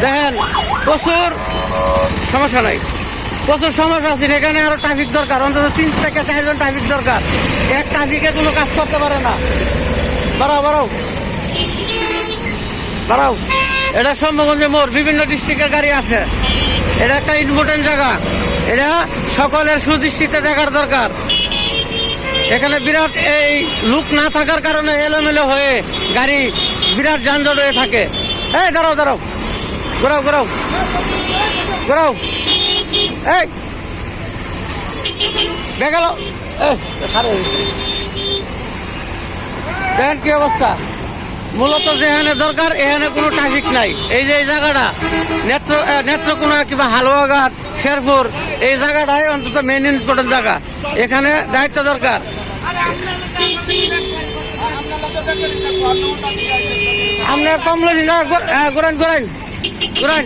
দেখেন, প্রচুর সমস্যা নাই। প্রচুর সমস্যা আছে, এখানে আরও ট্রাফিক দরকার, অন্তত তিন থেকে চারজন ট্রাফিক দরকার। এক ট্রাফিকে কোনো কাজ করতে পারে না। বাড়াও বাড়াও। বাড়াও। এটা সম্ভবগঞ্জে মোড়, বিভিন্ন ডিস্ট্রিক্টের গাড়ি আছে। এটা একটা ইম্পর্টেন্ট জায়গা। এটা সকলের সুদৃষ্টিতে দেখার দরকার। এখানে বিরাট এই লুক না থাকার কারণে এলোমেলো হয়ে গাড়ি বিরাট যানজট হয়ে থাকে। এই, দাঁড়াও দাঁড়াও। ঘোরাও ঘোরাও। ঘোরাও। এই। বেগালো কি অবস্থা। মূলত যেখানে দরকার, এখানে কোনো ট্রাফিক নাই। এই যে এই জায়গাটা, নেত্র নেত্রকোনা, কিংবা হালুয়াঘাট, শেরপুর, এই জায়গাটাই অন্তত মেন ইম্পর্টেন্ট জায়গা। এখানে দায়িত্ব দরকার। আপনার কমলেন না গোরান গোরান গোরান।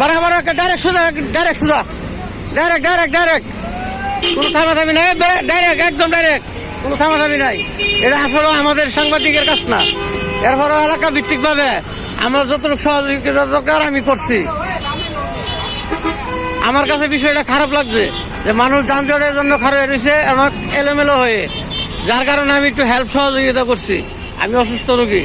বারা বারা ডাইরেক্ট সোজা ডাইরেক্ট সোজা। ডাইরেক্ট ডাইরেক্ট ডাইরেক্ট কোনো থামাথামি নাই ডাইরেক্ট একদম ডাইরেক্ট কোনো থামাথামি নাই। এটা আসলে আমাদের সাংবাদিকের কাজ না। এরপরও এলাকা ভিত্তিক ভাবে আমার যতটুকু সহযোগিতা দরকার আমি করছি। আমার কাছে বিষয়টা খারাপ লাগছে যে মানুষ যানজটের জন্য খারাপ রয়েছে এলোমেলো হয়ে। যার কারণে আমি একটু হেল্প সহযোগিতা করছি। আমি অসুস্থ রোগী।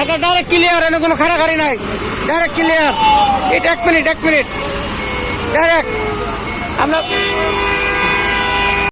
একটা ডাইরেক্ট ক্লিয়ার এনে কোনো খাড়াখাড়ি নাই। ডাইরেক্ট ক্লিয়ার এটা এক মিনিট এক মিনিট ডাইরেক্ট আমরা